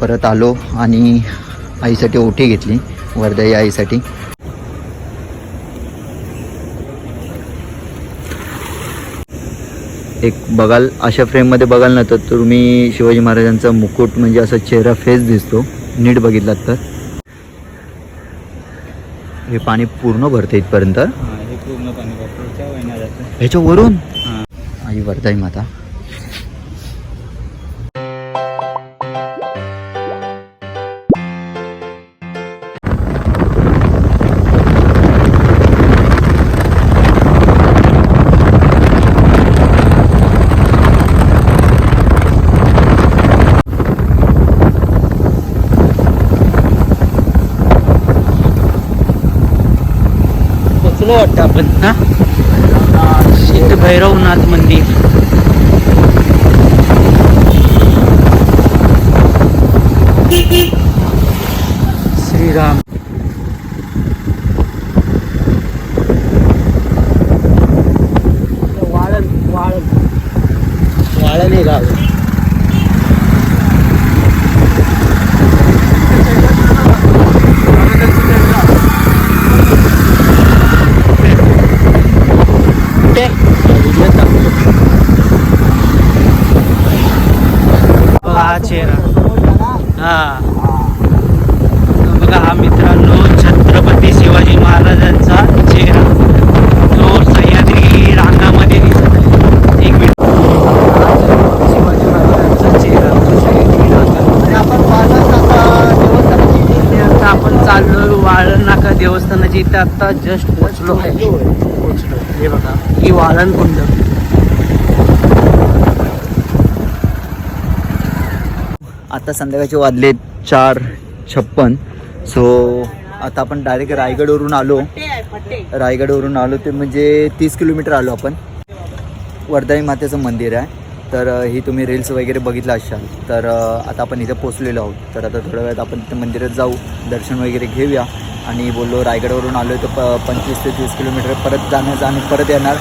परत आलो आणि आईसाठी ओटी घेतली वर्धाई आईसाठी. एक बघाल अशा फ्रेममध्ये बघाल ना तर तुम्ही शिवाजी महाराजांचा मुकुट म्हणजे असा चेहरा फेस दिसतो. नीट बघितलात तर. हे पाणी पूर्ण भरते इथपर्यंत. ह्याच्यावरून आई वर्धाई माता. पोचलो वाटतं आपण ना सिद्ध भैरवनाथ मंदिर श्रीराम वाळण वाळण वाळण हे गाव कुठे बघा हा चेहरा हा बघा हा मित्रांनो छत्रपती शिवाजी महाराजांचा चेहरा. जो सह्याद्री रांगामध्ये दिसत आहे. एक मिनिट. शिवाजी महाराजांचा चेहरा. जो सह्याद्री रांगामध्ये. आता आपण चाललो वाळणनाका देवस्थानाची. इथे आता जस्ट पोचलो आहे. पोचलो हे बघा ही वाळण कुंड. आता संध्याकाळचे वाजले चार छप्पन. सो आता आपण डायरेक्ट रायगडवरून आलो. रायगडवरून आलो ते म्हणजे तीस किलोमीटर आलो आपण. वर्धाई मातेचं मंदिर आहे. तर ही तुम्ही रील्स वगैरे बघितलं असाल तर आता आपण इथं पोचलेलो आहोत. तर आता थोड्या वेळात आपण तिथं मंदिरात जाऊ दर्शन वगैरे घेऊया. आणि बोललो रायगडवरून आलो तर प पंचवीस ते तीस किलोमीटर परत जाण्याचं आणि परत येणार.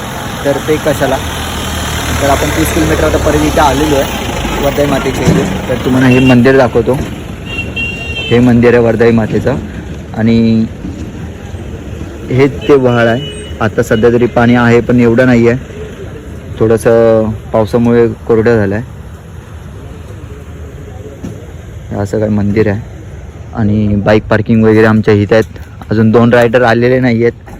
तर ते कशाला? तर आपण तीस किलोमीटर आता परत इथं आलेलो आहे वर्धाई मातेच्या इथे. तर तुम्हाला हे मंदिर दाखवतो. हे मंदिर आहे वर्धाई मातेचं. आणि हे ते वहाळ आहे. आता सध्या तरी पाणी आहे पण एवढं नाही आहे. थोडंसं पावसामुळे कोरडं झालं आहे हे असं काय मंदिर आहे. आणि बाईक पार्किंग वगैरे आमच्या इथं आहेत. अजून दोन रायडर आलेले नाही आहेत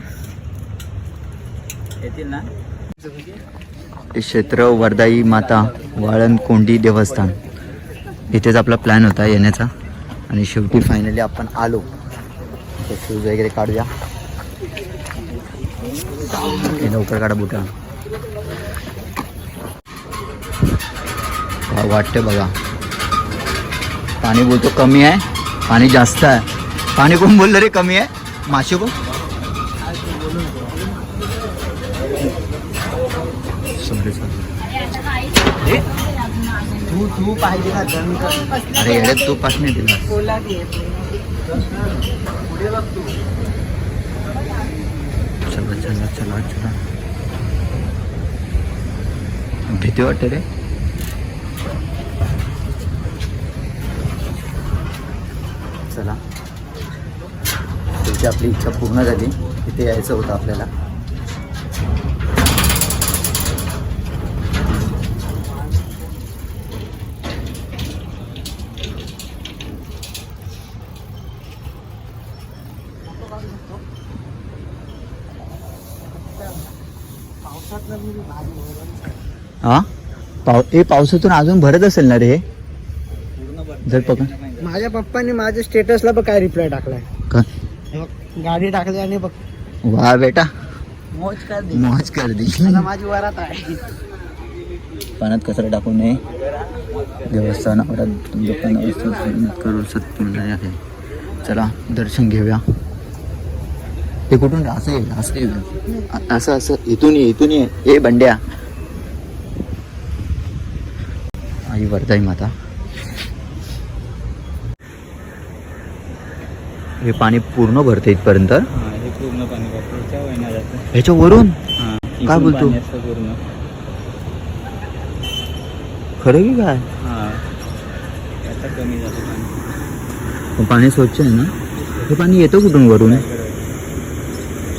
ते क्षेत्र वर्धाई माता वाळण कोंडी देवस्थान. इथेच आपला प्लॅन होता येण्याचा. आणि शेवटी फायनली आपण आलो. तर शूज़ वगैरे काढूया. लवकर काढा बुटा. वाटते बघा. पाणी बोलतो कमी आहे, पाणी जास्त आहे. पाणी कोण बोललं रे कमी आहे? मासे कोण? तू पाहिजे ना अरे येड्यात तू पाच नाही दिला. कोला पुढे बघ तू चला चला चला चला. भीती वाटते रे. चला. शेवटी आपली इच्छा पूर्ण झाली. इथे यायचं होतं आपल्याला. हा? पाव ए पावसातून अजून भरत असेल ना रे हे? जर पकड माझ्या पप्पाने माझ्या स्टेटसला बघ काय रिप्लाय टाकलाय? का? हे गाडी टाकली आणि बघ. वा बेटा. मोज कर दे. मौज कर दी. आता माझी वरात आहे. पाण्यात कचरा टाकू नये. देवस्थानावर दुकानावर करू सत्य आहे चला दर्शन घेऊया. ते कुठून असं ये असं ये अ- असं असं इथून ये इथून ये. ए बंड्या. आई वर्धाई माता. हे पाणी पूर्ण भरते इथपर्यंत? हा हे पूर्ण पाणी जातं. ह्याच्यावरून? हा काय बोलतो? पूर्ण. खरं की काय? हा आता कमी झालं पाणी. पण पाणी स्वच्छ आहे ना? हे पाणी येतं कुठून वरून?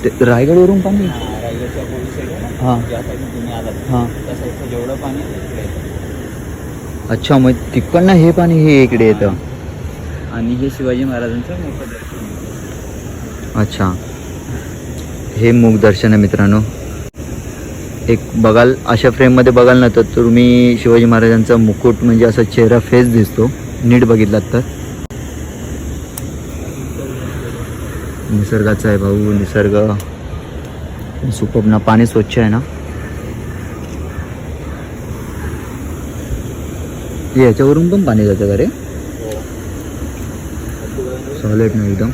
ते- रायगडवरून पाणी हा, रायगडच्या पोलीस साईड आहे ना हां. ज्या साईडने तुम्ही आलात. हां. त्या साईडचं जेवढं पाणी आहे ते इकडे येतं. अच्छा मग तिकडनं हे पाणी हे इकडे येतं. आणि हे शिवाजी महाराजांचं मोठं दर्शन आहे. अच्छा. हे मूग दर्शन आहे मित्रांनो. एक बघाल अशा फ्रेममध्ये बघाल ना तर तुम्ही शिवाजी महाराजांचा मुकुट म्हणजे असा चेहरा फेस दिसतो. नीट बघितलात तर. निसर्गाचा आहे भाऊ निसर्ग. सुपब ना पाणी स्वच्छ आहे ना? याच्यावरून पण पाणी जातं का रे? सॉलिड ना एकदम.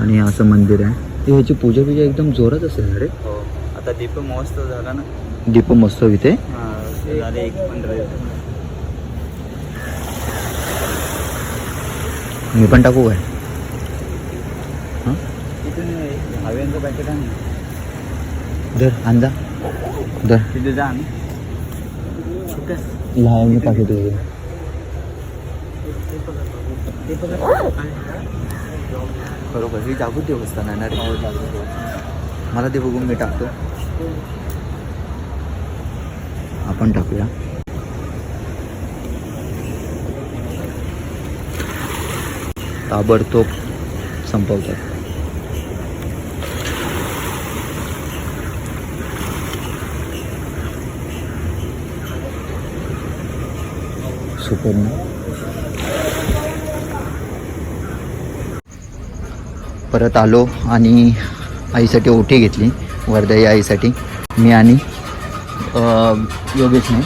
आणि असं मंदिर आहे. ते ह्याची पूजा पूजा एकदम जोरात असेल ना रे? हो. आता दीप महोत्सव झाला ना. दीप महोत्सव इथे. झाले एक पंधरा मी पण टाकू काय? हव्यांचं पॅकेट आहे धर. अंदा धर तिथे जा आम्ही लहान पाकिट बरोबर ही ना मला ते बघून मी टाकतो. आपण टाकूया. ताबडतोब संपवतात. परत आलो आणि आईसाठी ओटी घेतली वर्धाई आईसाठी. मी आणि योगेशने.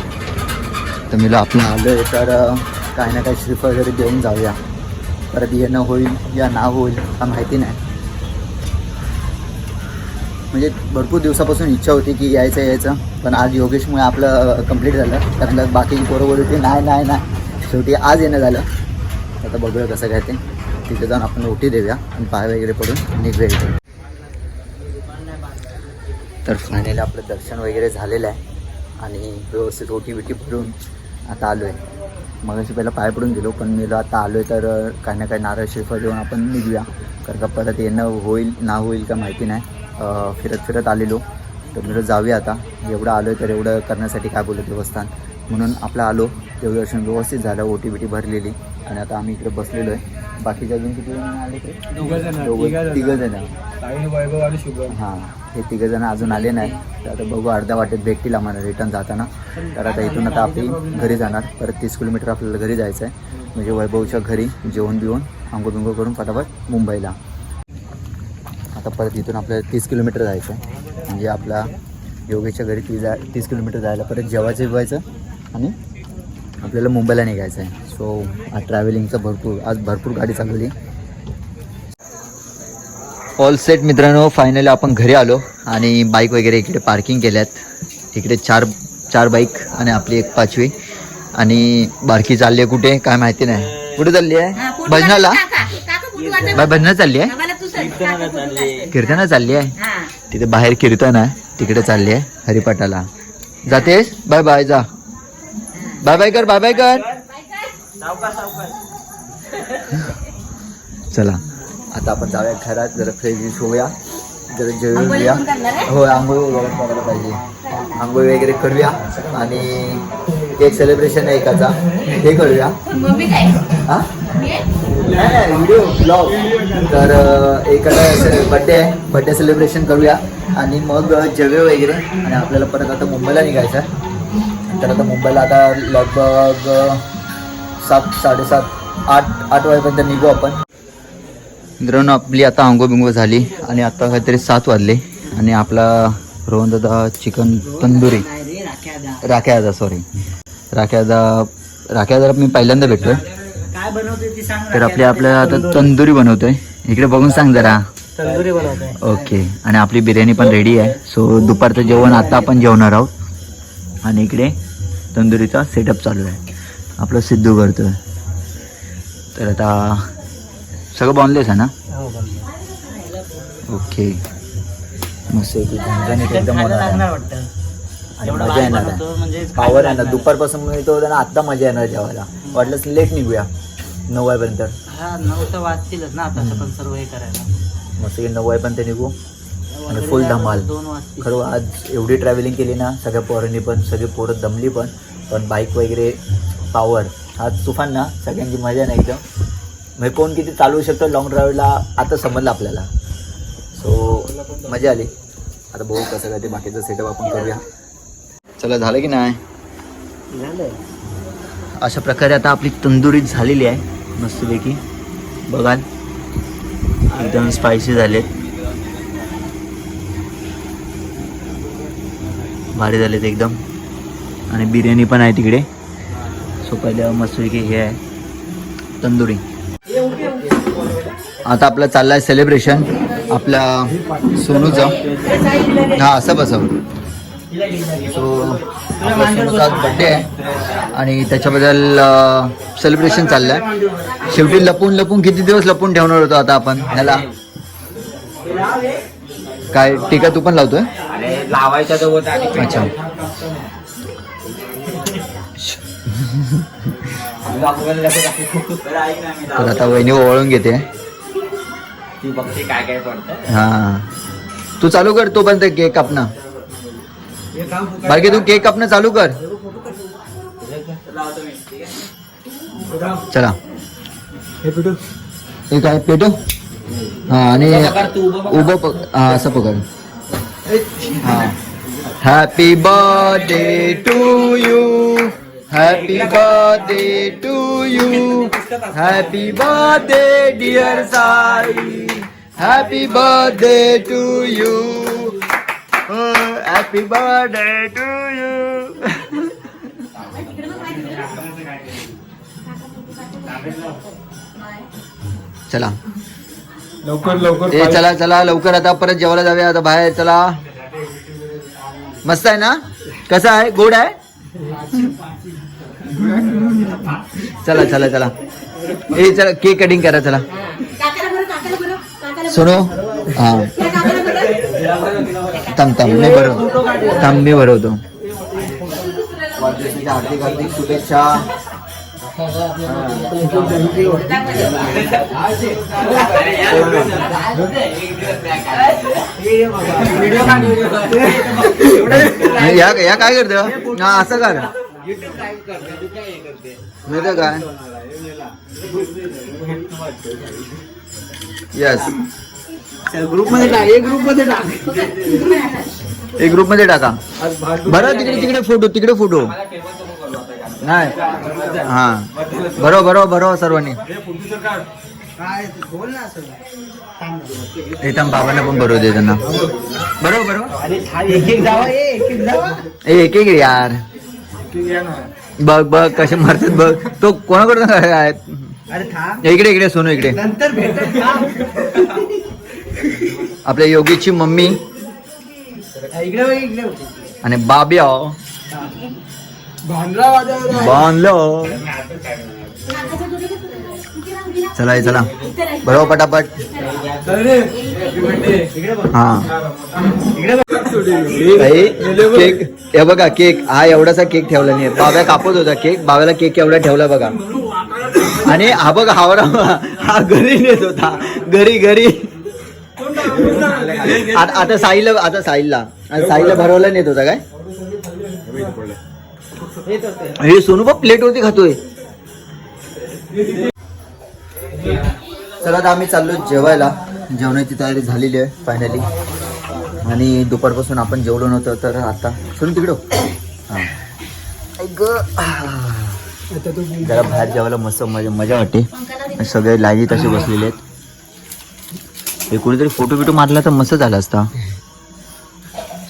तर मी आपलं. आलो आहे तर काही ना काही श्रीफळ वगैरे देऊन जाऊया. परत येणं होईल या ना होईल का माहिती नाही. म्हणजे भरपूर दिवसापासून इच्छा होती की यायचं यायचं. पण आज योगेशमुळे आपलं कंप्लीट झालं. त्यातलं बाकी पोरं बोलत होती नाही नाही नाही. शेवटी आज येणं झालं. आता बघूया कसं काय ते. तिथे जाऊन आपण ओटी देऊया आणि पाय वगैरे पडून निघूया इथे तर फायनली आपलं दर्शन वगैरे झालेलं आहे. आणि व्यवस्थित ओटी बिटी भरून आता आलो आहे मग पहिला पाय पडून गेलो पण मी आता आलो आहे तर काही ना काही नारळ श्रीफळ देऊन आपण निघूया. कारण का परत येणं होईल ना होईल का माहिती नाही. फिरत फिरत आलेलो. तर मी जाऊया आता. एवढं आलो आहे तर एवढं करण्यासाठी काय बोलत देवस्थान म्हणून आपलं आलो. तेवढं दर्शन व्यवस्थित झालं. ओटी बिटी भरलेली. आणि आता आम्ही इकडे बसलेलो आहे. बाकीचे अजून किती जण आले ते दोघं तिघं जण. हां. हे तिघं जण अजून आले नाही. तर आता बघू अर्ध्या वाटेत भेटतील आम्हाला रिटर्न जाताना. तर आता इथून आता आपली घरी जाणार. परत तीस किलोमीटर आपल्याला घरी जायचं आहे म्हणजे वैभवच्या घरी जेवण बिवून आंघोळ बिंगो करून फटाफट मुंबईला. आता परत इथून आपल्याला तीस किलोमीटर जायचं आहे म्हणजे आपला योगेशच्या घरी ती जा तीस किलोमीटर जायला परत जेवायचं जेवायचं आणि आपल्याला मुंबईला निघायचं आहे सो ट्रॅव्हलिंगचं भरपूर आज भरपूर गाडी चालवली. ऑल सेट मित्रांनो. फायनली आपण घरी आलो आणि बाईक वगैरे इकडे पार्किंग केल्यात. इकडे चार चार बाईक आणि आपली एक पाचवी. आणि बारकी चालली आहे कुठे? काय माहिती नाही. कुठे चालली आहे भजनाला? बाय भजनाला चालली आहे कीर्तनाला चालली आहे तिथे बाहेर कीर्तन आहे. तिकडे चालली आहे हरिपाठाला. जातेस? बाय बाय जा. बाय बाय कर बाय बाय कर. चला. आता आपण जाऊया घरात जरा फ्रेश होऊया जरा जेवून घेऊया. हो आंघोळ वगैरे करायला पाहिजे. आंघोळ वगैरे करूया आणि केक सेलिब्रेशन आहे एकाचा. करूया. हा? नाही व्हिडिओ ब्लॉग तर एखादा बड्डे आहे. बड्डे सेलिब्रेशन करूया. आणि मग जेवे वगैरे. आणि आपल्याला परत आता मुंबईला निघायचं आहे. तर आता मुंबईला आता लगभग सात साडेसात आठ आठ वाजेपर्यंत निघू आपण. मित्रांनो आपली आता आंघोळ बिंगो झाली आणि आता काहीतरी सात वाजले आणि आपला रोहन दादा चिकन तंदुरी. राख्यादा सॉरी राख्यादा राख्यादा मी पहिल्यांदा सांग तर आपल्या आपल्याला आता तंदुरी बनवतोय. इकडे बघून सांग जरा. तंदुरी ओके. आणि आपली बिर्याणी पण रेडी आहे. सो दुपारचं जेवण आता आपण जेवणार आहोत. आणि इकडे तंदुरीचा सेटअप चालू आहे. आपलं सिद्धू करतोय. तर आता सगळं बॉनलेस आहे ना? ओके मस्त एकदम मजा भारी येणार. पावर आहे ना दुपारपासून मिळतो ना आत्ता मजा येणार जेवायला. वाटलंच लेट निघूया. नऊ वाजेपर्यंत. हा नऊ तर वाजतीलच ना आता. पण सर्व हे करायला. मस्त नऊ वाजेपर्यंत निघू. आणि फुल धमाल. खरं आज एवढी ट्रॅव्हलिंग केली ना सगळ्या पोरांनी पण सगळी पोरं दमली पण. पण बाईक वगैरे पावर आज तुफान ना सगळ्यांची मजा नाही एकदम. म्हणजे कोण किती चालवू शकतो लॉंग ड्राईव्हला आता समजलं आपल्याला. सो मजा आली. आता बघू कसं काय ते बाकीचं सेटअप आपण करूया. चला झालं की नाही? झालं अशा प्रकारे आता आपली तंदुरी झालेली आहे मस्तपैकी. बघाल. एकदम स्पायसी झालेत भारी झालेत एकदम. आणि बिर्याणी पण आहे तिकडे. सो पहिल्या मस्तपैकी हे आहे तंदुरी. आता आपलं चाललं आहे सेलिब्रेशन आपल्या सोनूचं. हा असं बसव. सो सोनूचा बड्डे आहे. आणि त्याच्याबद्दल सेलिब्रेशन चाललं आहे शेवटी लपून लपून किती दिवस लपून ठेवणार होतो आता आपण? ह्याला? काय टीका तू पण लावतोय? अच्छा. तर आता वहिनी ओळून घेते. ती बघते काय काय पडतं. हा. तू चालू कर तोपर्यंत केक कापणं. बाकी तू केक कापणं चालू कर. चला. हे काय पेटो हा आणि उभं पक हा असं पकड. हा. Happy birthday to you happy birthday to you happy birthday dear Sai happy birthday to you happy birthday to you चला. लवकर लवकर ए चला चला लवकर आता परत जेवायला जाऊया. आता बाहेर चला. मस्त आहे ना? कसं आहे? गोड आहे? चला चला चला. ए चला केक कटिंग करा चला. सुनो हा. थांब थांब मी बरोबर थांब मी भरवतो. हार्दिक हार्दिक शुभेच्छा या काय करतो हा असं कर माहिती काय यस ग्रुपमध्ये टाक. एक ग्रुपमध्ये टाक. एक ग्रुपमध्ये टाका. बरं तिकडे तिकडे फोटो तिकडे फोटो. नाही. हा. बरोबर बरोबर बरोबर सर्वांनी. एकदम बाबांना पण बरोबर दे त्यांना. बरोबर बरोबर अरे एक एक जावा. ए, एक एक जावा. ए एक एक यार. बघ बघ कसे मारतात बघ. तो कोणाकडून आहेत अरे थांब. इकडे इकडे सोनू इकडे. नंतर भेटत थांब. आपल्या योगीची मम्मी. इकडे बघ, इकडे बघ. आणि बाब्या. बांधलो चला चला. बरोबर पटापट. हा. केक हे बघा केक. हा एवढासा केक ठेवला नाही. बाब्या कापत होता केक. बाब्याला केक एवढा ठेवला बघा. आणि हा बघा हावरा हा घरी नेत होता. घरी घरी. आता आता साईला आता साईला. आता साईला भरवला नेत होता काय? हे सोनू बाप प्लेट वरती खातोय. चला आता आम्ही चाललो जेवायला. जेवणाची तयारी झालेली आहे फायनली आणि दुपारपासून आपण जेवलो नव्हतं तर आता सुरू तिकडं हो. हा. जरा बाहेर जेवायला मस्त मजा मजा वाटते. सगळे लाईनीत असे बसलेले आहेत. हे कोणीतरी फोटो बिटो मारला तर मस्त झाला असता.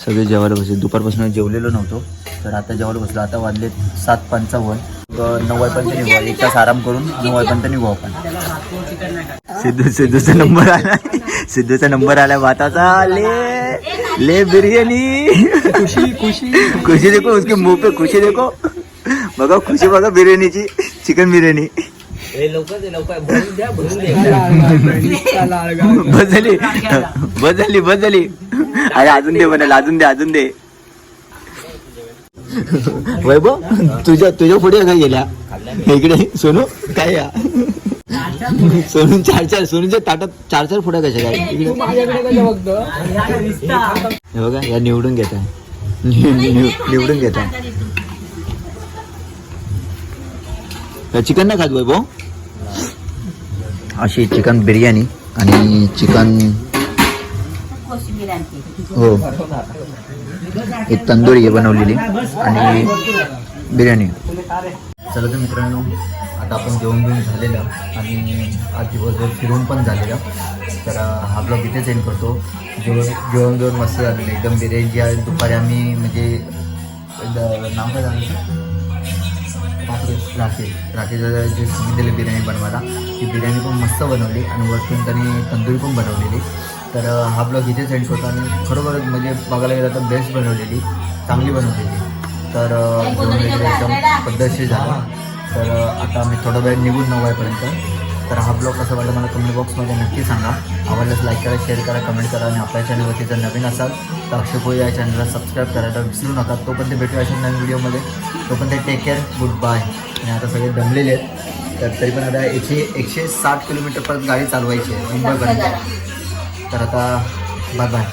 सगळे जेवायला बसले. दुपारपासून जेवलेलो नव्हतो तर आता जेवायला बसलो. आता वाजले सात पंचावन्न. नऊ वाजपर्यंत निघू. एक तास आराम करून नऊ वाजपर्यंत निघू आपण. सिद्धू सिद्धूचा नंबर आला सिद्धूचा नंबर आला भाताचा ले ले बिर्याणी खुशी खुशी खुशी देखो उसके मुंह पे खुशी देखो बघा खुशी बघा बिर्याणीची चिकन बिर्याणी बस झाली बस झाली बस झाली अरे अजून दे म्हणाल अजून दे अजून दे वैभव तुझ्या तुझ्या पुढे काय गेल्या इकडे सोनू काय या सोनू चार चार सोनूच्या ताटात चार चार फुड्या कशा काय हे बघा या निवडून घेत निवडून घेत आहे चिकन नाही खात वैभव? अशी चिकन बिर्याणी आणि चिकन हो. एक तंदुरी आहे बनवलेली आणि बिर्याणी. चला तर मित्रांनो आता आपण जेवण घेऊन झालेलं आणि आज दिवसभर फिरून पण झालेलं. तर हा ब्लॉग इथेच एंड करतो. जेवण जेवण जेवण मस्त झालेलं. एकदम बिर्याणी जी आहे दुपारी आम्ही म्हणजे नाव काय झालं? राकेश राकेश. जे सांगितलेलं बिर्याणी बनवायला ती बिर्याणी पण मस्त बनवली आणि वरतून त्यांनी तंदुरी पण बनवलेली. तर हा ब्लॉग इथे सेंड करतो आणि खरोखरच म्हणजे बघायला गेलं तर बेस्ट बनवलेली चांगली बनवलेली. तर जेवण वगैरे एकदम पद्धतशीर झाला तर आता आम्ही थोडा वेळ निघून नऊ वाजेपर्यंत. तर हा ब्लॉग कसा वाटला मला कमेंट बॉक्समध्ये नक्की सांगा. आवडल्यास लाईक करा शेअर करा कमेंट करा आणि आपल्या चॅनलवरती जर नवीन असाल तर अक्षय या चॅनलला सबस्क्राईब करायला विसरू नका. ते भेटे अशा नवीन व्हिडिओमध्ये तो पण ते टेक केअर गुड बाय आणि आता सगळे दमलेले आहेत. तर तरी पण आता एकशे एकशे साठ किलोमीटरपर्यंत गाडी चालवायची आहे. मुंबईपर्यंत. तर आता बाय बाय